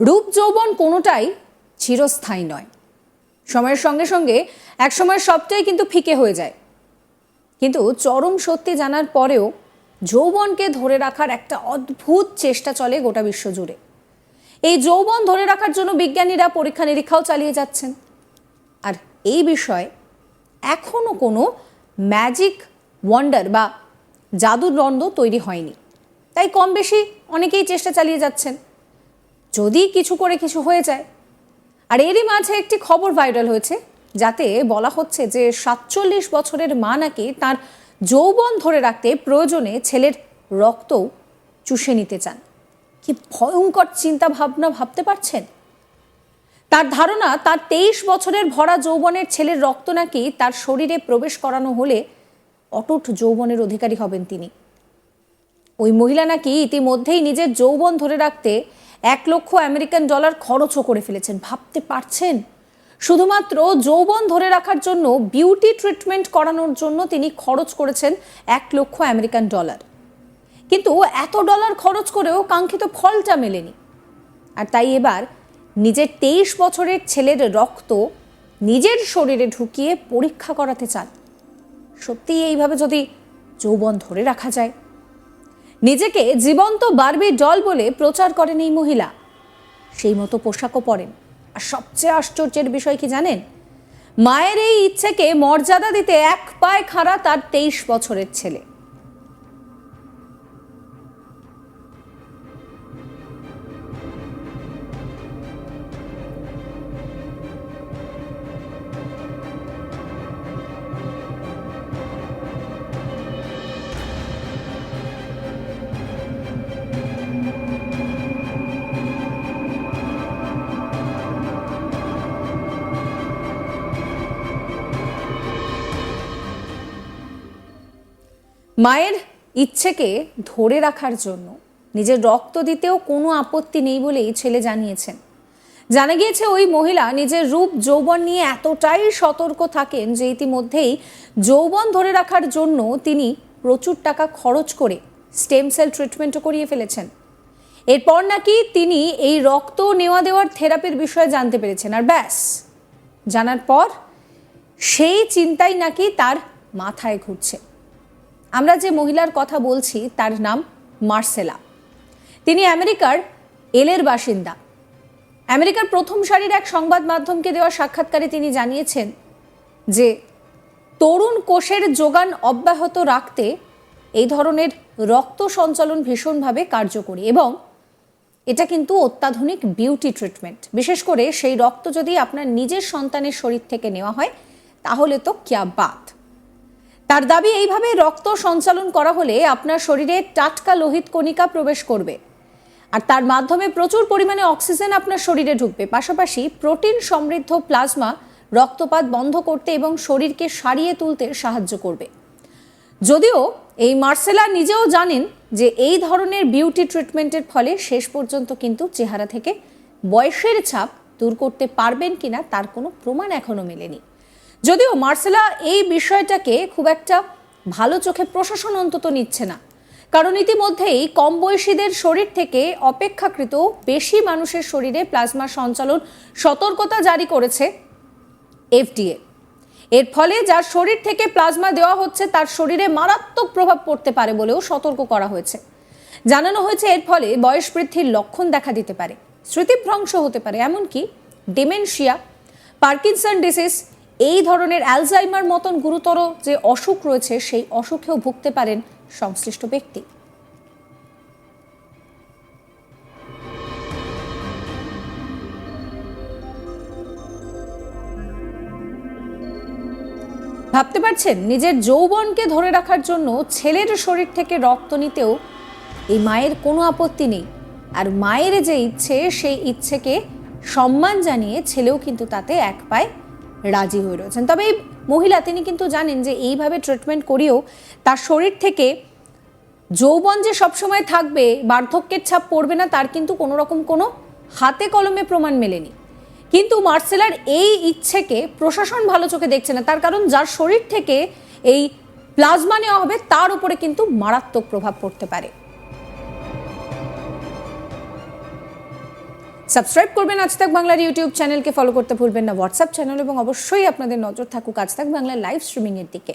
রূপ যৌবন কোনোটাই চিরস্থায়ী নয়। সময়ের সঙ্গে সঙ্গে একসময় সবটাই কিন্তু ফিকে হয়ে যায়। কিন্তু চরম সত্যি জানার পরেও যৌবনকে ধরে রাখার একটা অদ্ভুত চেষ্টা চলে গোটা বিশ্ব জুড়ে। এই যৌবন ধরে রাখার জন্য বিজ্ঞানীরা পরীক্ষা নিরীক্ষাও চালিয়ে যাচ্ছেন। আর এই বিষয়ে এখনও কোনো ম্যাজিক ওয়ান্ডার বা দ্বন্দ্ব তৈরি হয়নি। তাই কম বেশি অনেকেই চেষ্টা চালিয়ে যাচ্ছেন। যদি কিছু করে কিছু হয়ে যায়। আর এরই মাঝে একটি খবর ভাইরাল হয়েছে, যাতে বলা হচ্ছে যে সাতচল্লিশ বছরের মা নাকি তার যৌবন ধরে রাখতে প্রয়োজনে ছেলের রক্ত চুষে নিতে চান। কি ভয়ঙ্কর চিন্তা ভাবনা ভাবতে পারছেন? তার ধারণা, তার তেইশ বছরের ভরা যৌবনের ছেলের রক্ত নাকি তার শরীরে প্রবেশ করানো হলে অটুট যৌবনের অধিকারী হবেন তিনি। ওই মহিলা নাকি ইতিমধ্যেই নিজের যৌবন ধরে রাখতে এক লক্ষ আমেরিকান ডলার খরচও করে ফেলেছেন। ভাবতে পারছেন? শুধুমাত্র যৌবন ধরে রাখার জন্য বিউটি ট্রিটমেন্ট করানোর জন্য তিনি খরচ করেছেন এক লক্ষ আমেরিকান ডলার। কিন্তু এত ডলার খরচ করেও কাঙ্ক্ষিত ফলটা মেলেনি। আর তাই এবার নিজের তেইশ বছরের ছেলের রক্ত নিজের শরীরে ঢুকিয়ে পরীক্ষা করাতে চান। সত্যি এইভাবে যদি যৌবন ধরে রাখা যায়। নিজেকে জীবন্ত বারবি ডল বলে প্রচার করেন এই মহিলা। সেই মতো পোশাকও পরেন। আর সবচেয়ে আশ্চর্যের বিষয় কি জানেন? মায়ের এই ইচ্ছেকে মর্যাদা দিতে এক পায়ে খাড়া তার তেইশ বছরের ছেলে। মায়ের ইচ্ছেকে ধরে রাখার জন্য, নিজের রক্ত দিতেও কোনো আপত্তি নেই বলেই ছেলে জানিয়েছেন। জানা গিয়েছে ওই মহিলা নিজের রূপ, যৌবন নিয়ে এতটাই সতর্ক থাকেন যে ইতিমধ্যেই যৌবন ধরে রাখার জন্য তিনি প্রচুর টাকা খরচ করে স্টেম সেল ট্রিটমেন্টও করিয়ে ফেলেছেন। এরপর নাকি তিনি এই রক্ত নেওয়া দেওয়ার থেরাপির বিষয়ে জানতে পেরেছেন। আর ব্যাস, জানার পর সেই চিন্তাই নাকি তার মাথায় ঘুরছে। আমরা যে মহিলার কথা বলছি, তার নাম মার্সেলা। তিনি আমেরিকার এলের বাসিন্দা। আমেরিকার প্রথম সারির এক সংবাদ মাধ্যমকে দেওয়া সাক্ষাৎকারে তিনি জানিয়েছেন যে, তরুণ কোষের যোগান অব্যাহত রাখতে এই ধরনের রক্ত সঞ্চালন ভীষণভাবে কার্যকরী এবং এটা কিন্তু অত্যাধুনিক বিউটি ট্রিটমেন্ট। বিশেষ করে সেই রক্ত যদি আপনার নিজের সন্তানের শরীর থেকে নেওয়া হয়, তাহলে তো ক্যা বাত। তার দাবি, এইভাবে রক্ত সঞ্চালন করা হলে আপনার শরীরে টাটকা লোহিত কণিকা প্রবেশ করবে। আর তার মাধ্যমে প্রচুর পরিমাণে অক্সিজেন আপনার শরীরে ঢুকবে। পাশাপাশি প্রোটিন সমৃদ্ধ প্লাজমা রক্তপাত বন্ধ করতে এবং শরীরকে সারিয়ে তুলতে সাহায্য করবে। যদিও এই মার্সেলা নিজেও জানেন যে এই ধরনের বিউটি ট্রিটমেন্টের ফলে শেষ পর্যন্ত কিন্তু চেহারা থেকে বয়সের ছাপ দূর করতে পারবেন কিনা তার কোনো প্রমাণ এখনও মেলেনি। যদিও মার্সেলা এই বিষয়টাকে খুব একটা ভালো চোখে প্রশাসন অন্তত নিচ্ছে না। কারণ ইতিমধ্যেই কম বয়সীদের শরীর থেকে অপেক্ষাকৃত বেশি মানুষের শরীরে প্লাজমা সঞ্চালন সতর্কতা জারি করেছে এফডিএ। এর ফলে যার শরীর থেকে প্লাজমা দেওয়া হচ্ছে, তার শরীরে মারাত্মক প্রভাব পড়তে পারে বলেও সতর্ক করা হয়েছে। জানানো হয়েছে এর ফলে বয়স বৃদ্ধির লক্ষণ দেখা দিতে পারে, স্মৃতিভ্রংশ হতে পারে, এমনকি ডিমেনশিয়া, পার্কিনসন ডিসিজ এই ধরনের অ্যালজাইমার মতন গুরুতর যে অসুখ রয়েছে, সেই অসুখেও ভুগতে পারেন সংশ্লিষ্ট ব্যক্তি। ভাবতে পারছেন? নিজের যৌবনকে ধরে রাখার জন্য ছেলের শরীর থেকে রক্ত নিতেও এই মায়ের কোনো আপত্তি নেই। আর মায়ের যে ইচ্ছে, সেই ইচ্ছেকে সম্মান জানিয়ে ছেলেও কিন্তু তাতে এক পায়ে রাজি হয়ে রয়েছেন। তবে এই মহিলা, তিনি কিন্তু জানেন যে এইভাবে ট্রিটমেন্ট করিয়েও তার শরীর থেকে যৌবন যে সবসময় থাকবে, বার্ধক্যের ছাপ পড়বে না, তার কিন্তু কোনো রকম কোনো হাতে কলমে প্রমাণ মেলেনি। কিন্তু মার্সেলার এই ইচ্ছেকে প্রশাসন ভালো চোখে দেখছে না, তার কারণ যার শরীর থেকে এই প্লাজমা নেওয়া হবে, তার উপরে কিন্তু মারাত্মক প্রভাব পড়তে পারে। সাবস্ক্রাইব করবেন আজ তাক বাংলার ইউটিউব চ্যানেলকে। ফলো করতে ভুলবেন না। হোয়াটসঅ্যাপ চ্যানেল এবং অবশ্যই আপনাদের নজর থাকুক আজ তাক বাংলার লাইভ স্ট্রিমিংয়ের দিকে।